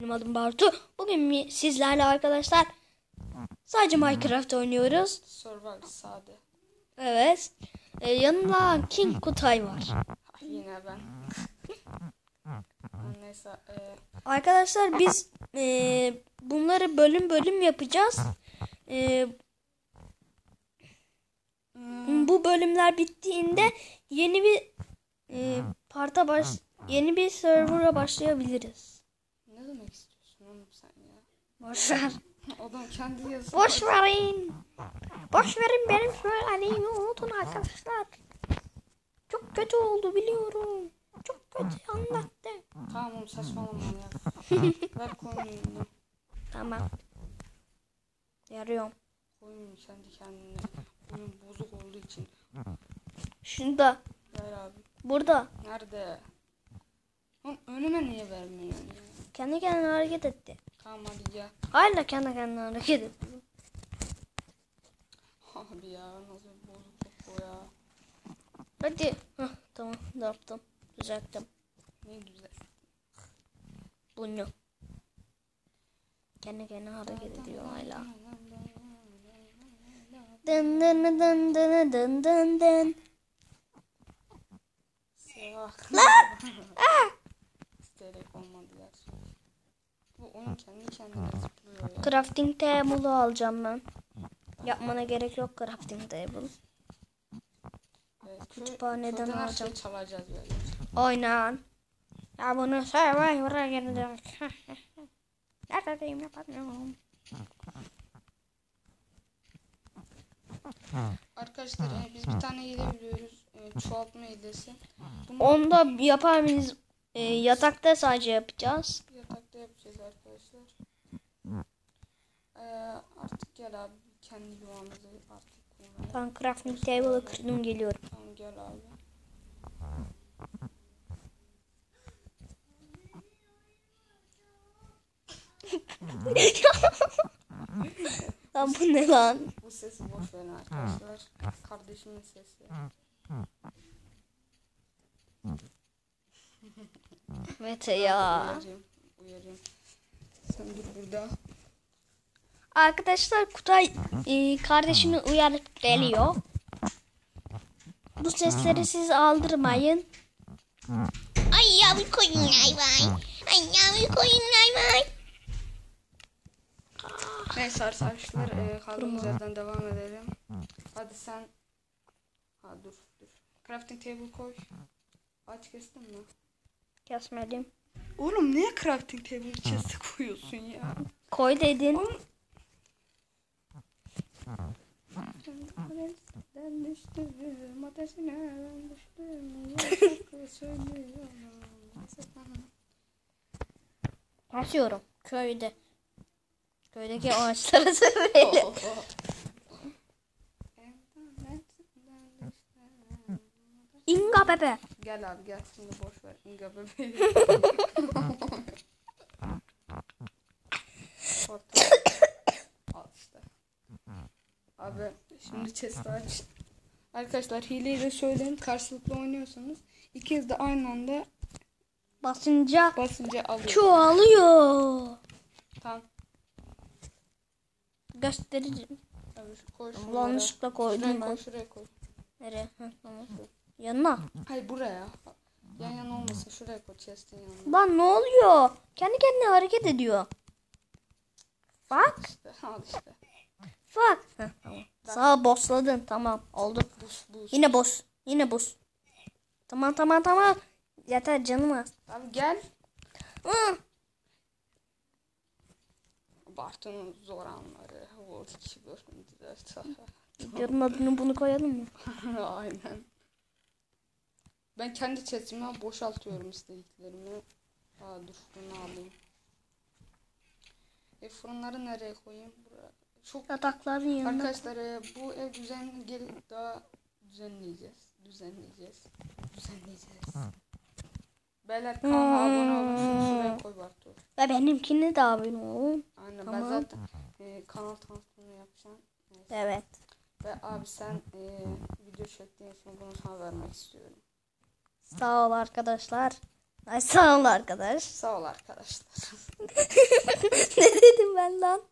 Benim adım Bartu. Bugün sizlerle arkadaşlar sadece Minecraft oynuyoruz. Survival sade. Evet. Ee, yanımda King Kutay var. Yine ben. Neyse. E, Arkadaşlar biz e, bunları bölüm bölüm yapacağız. E, bu bölümler bittiğinde yeni bir e, parta baş yeni bir server'a başlayabiliriz. Ne demek istiyorsun oğlum sen ya? Boş ver. Adam kendi yazısı. Boş verin. Boş verin benim söylediğimi unutun arkadaşlar. Çok kötü oldu biliyorum. Çok kötü anlattı. Tamam oğlum saçmalama ya. Ver koyunu. Tamam. Yarıyorum. Koyunu kendi kendine. Oyun bozuk olduğu için. Şunda. Ver abi. Burada. Nerede? Oğlum önüme niye vermiyorsun ya? Kendi kendine hareket etti. Tamam hadi gel. Hala kendi kendine hareket etti. Abi ya nasıl bozukluk bu ya. Hadi. Hah, tamam ne yaptım. Düzelttim. Ne güzel. Bunu. Kendi kendine hareket ediyor hala. Dın dın dın dın dın dın dın. Lan! İsteyerek oyun kendi kendine zıplıyor ya. Crafting table'ı alacağım ben. Yapmana gerek yok crafting table. Evet, Kütüphaneden her alacağım. şeyi çalacağız böyle. Oynan. Ya bunu Survivor'a girdik. Neredeyim yapamıyorum. Arkadaşlar e, biz bir tane hile biliyoruz. E, çoğaltma hilesi. Bunu Onu da yapar mıyız? Ee, yatakta sadece yapacağız. yapacağız arkadaşlar. E, artık gel abi kendi yuvamızı artık kurmaya. Ben crafting table'ı kırdım geliyorum. Tamam gel abi. Lan bu ne lan? Bu sesi boş verin arkadaşlar. Kardeşimin sesi. Mete ya. Uyarayım. Uyarayım. Sen dur burada. Arkadaşlar Kutay e, kardeşini uyarıp geliyor. Bu sesleri siz aldırmayın. Ay yavru koyunlar var. Ay yavru koyunlar var. Neyse arkadaşlar e, kaldığımız yerden devam edelim. Hadi sen. Ha dur dur. Crafting table koy. Aç kestin mi? Kesmedim. Oğlum niye crafting table chest'e koyuyorsun ya? Koy dedin. Oğlum. Ben düştüm ateşine ben düştüm. Basıyorum. Köyde. Köydeki ağaçlara söyleyelim. İnga bebe. Gel abi gel şimdi boş İnga bebeği. Abi şimdi chest aç. Arkadaşlar hileyi de söyleyeyim. Karşılıklı oynuyorsanız ikiniz de aynı anda Basınca basınca alıyor. çoğalıyor. Tamam. Göstereceğim. Abi. Yanlışlıkla koydum Şuraya ben. koy koy. Nereye? Yanına. Hayır buraya. Yan yana olmasın. Şuraya koy chest'in yanına. Lan ne oluyor? Kendi kendine hareket ediyor. Bak. İşte al işte. Bak. Heh, tamam. Sağ bossladın. Tamam. Oldu. Buz buz. Yine boss. Yine boss. Tamam tamam tamam. Yeter canım az. Abi gel. Hı. Bartu'nun zor anları. World 2 bölüm 4. Videonun adını bunu koyalım mı? Aynen. Ben kendi chestime boşaltıyorum istediklerimi. Aa dur fırını alayım. E fırınları nereye koyayım? Buraya. Çok Yatakların yanına. arkadaşlar e, bu ev düzenli gel daha düzenleyeceğiz. Düzenleyeceğiz. Düzenleyeceğiz. Beyler kanala abone olun. Şunu şuraya koy Bartu. Ve benimkini de abone olun. Aynen ben Tamam. zaten e, kanal tanıtımını yapacağım. Neyse. Evet. Ve abi sen e, video çektiğin için bunu sana vermek istiyorum. Sağ ol arkadaşlar. Ay sağ ol arkadaş. Sağ ol arkadaşlar. ne dedim ben lan?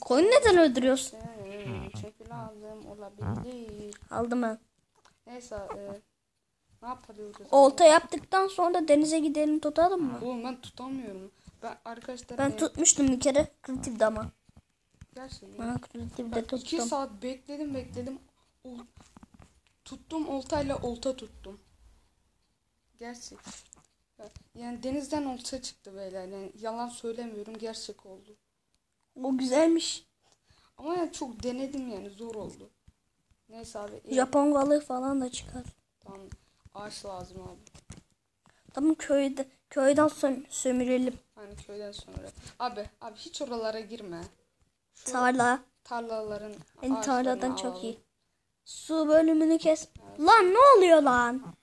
Koyun neden öldürüyorsun? Çünkü lazım olabilir. Aldım ben. Neyse e, ne yapıyoruz? Olta yaptıktan sonra denize gidelim tutalım mı? Oğlum ben tutamıyorum. Ben arkadaşlar Ben e, tutmuştum bir kere. Kreatif'de ama. gerçekten Ha, iki tuttum. saat bekledim bekledim. Tuttum oltayla olta tuttum. Gerçek. Yani denizden olta çıktı böyle. Yani yalan söylemiyorum gerçek oldu. O güzelmiş. Ama yani çok denedim yani zor oldu. Neyse abi. iyi. Japon balığı falan da çıkar. Tamam. Ağaç lazım abi. Tamam köyde köyden sö- sömürelim. Hani köyden sonra. Abi abi hiç oralara girme. Şu Tarla. tarlaların En tarladan çok alalım. iyi. Su bölümünü kes. Lan ne oluyor lan?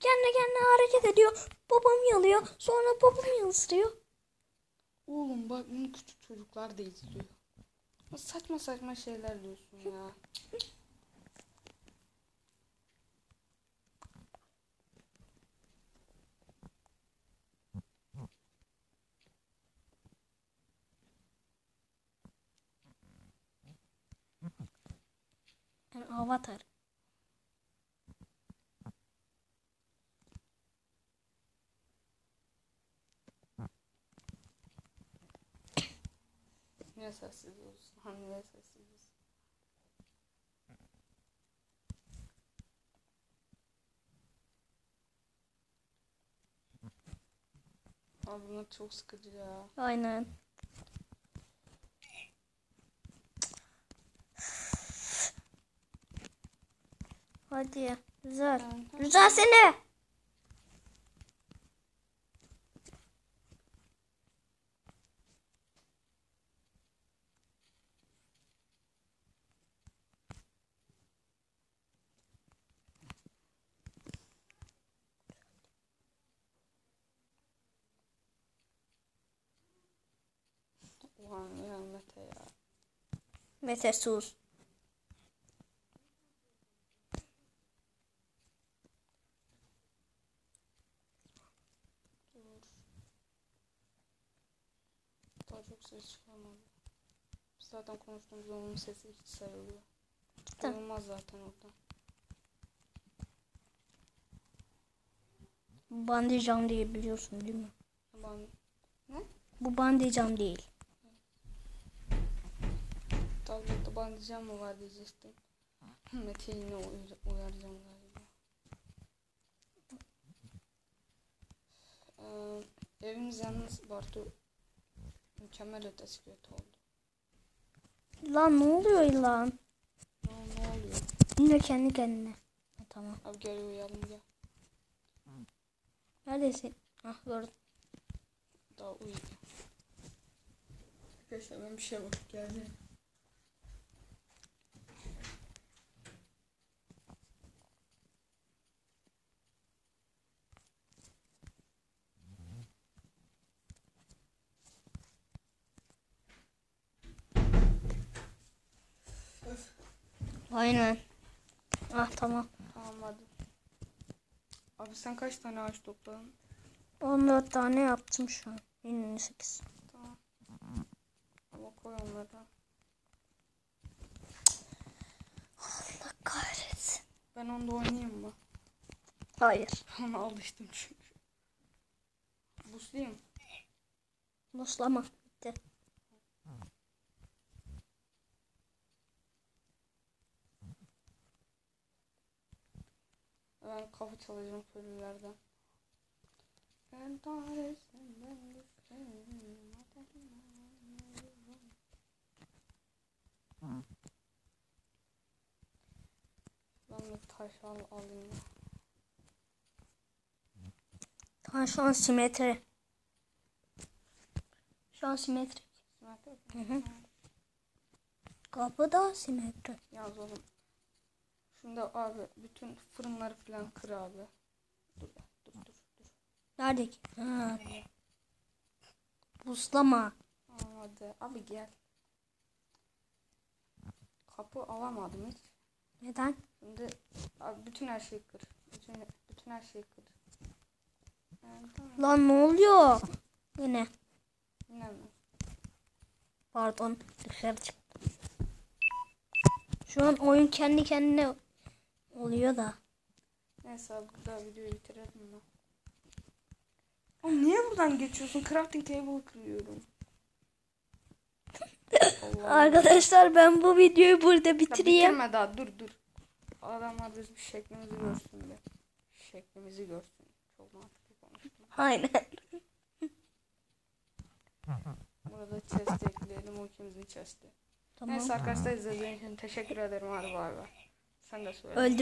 Kendi kendine hareket ediyor. Babam yalıyor. Sonra babam ısırıyor. Oğlum bak bunu küçük çocuklar da izliyor. Saçma saçma şeyler diyorsun ya. Yani avatar. Niye sessiz olsun? Hani niye sessiz? Abi bunlar çok sıkıcı ya. Aynen. Hadi. Güzel. Güzel seni. Ulan ya Mete ya. Mete sus. Dur. Daha çok ses çıkarmadı. Zaten konuştuğumuz onun sesi hiç sayılıyor. Cidden. Olmaz zaten orada. Bandicam değil biliyorsun değil mi? Ben Bu bandicam değil. tablette bandicam mı var diyecektim. Mete yine uyar, uyaracağım galiba. Ee, evimiz yalnız Bartu mükemmel ötesi kötü oldu. Lan ne oluyor lan? Ne, ne oluyor? Yine kendi kendine. Ha, tamam. Abi gel uyuyalım gel. Neredesin? Ah gördüm. Daha uyu. Arkadaşlar ben bir şey bakıp geldim. Aynen. Ah tamam. Hadi. Abi sen kaç tane ağaç topladın? 14 tane yaptım şu an. 28. Tamam. Ama koy onları. Allah kahretsin. Ben onda oynayayım mı? Hayır. Ona alıştım çünkü. Buslayayım. Muslama. Bitti. Ben kafa çalacağım köylülerden. Ben tanrısından düştüm. Ben bir taş al alayım. Tamam şu an simetri. Şu an simetri. Hı hı. Kapıda simetri. Yaz oğlum. Şimdi abi bütün fırınları falan kır abi. Dur dur dur dur. Nerede ki? Ha. Buslama. Hadi abi gel. Kapı alamadım hiç. Neden? Şimdi abi bütün her şeyi kır. Bütün bütün her şeyi kır. Lan ne oluyor? Yine. Yine mi? Pardon dışarı çıktım. Şu an oyun kendi kendine oluyor da. Neyse burada videoyu bitirelim mi? Oğlum niye buradan geçiyorsun? Crafting table kırıyorum. Arkadaşlar ben bu videoyu burada Ya bitireyim. bitirme daha dur dur. Adamlar bizim şeklimizi görsün be. Şeklimizi görsün. Çok mantıklı konuştum. Aynen. Burada chest ekleyelim o ikimizin chest'i. Tamam. Neyse arkadaşlar izlediğiniz için teşekkür ederim. Hadi bay bay. Sen de söyle. Öldürme.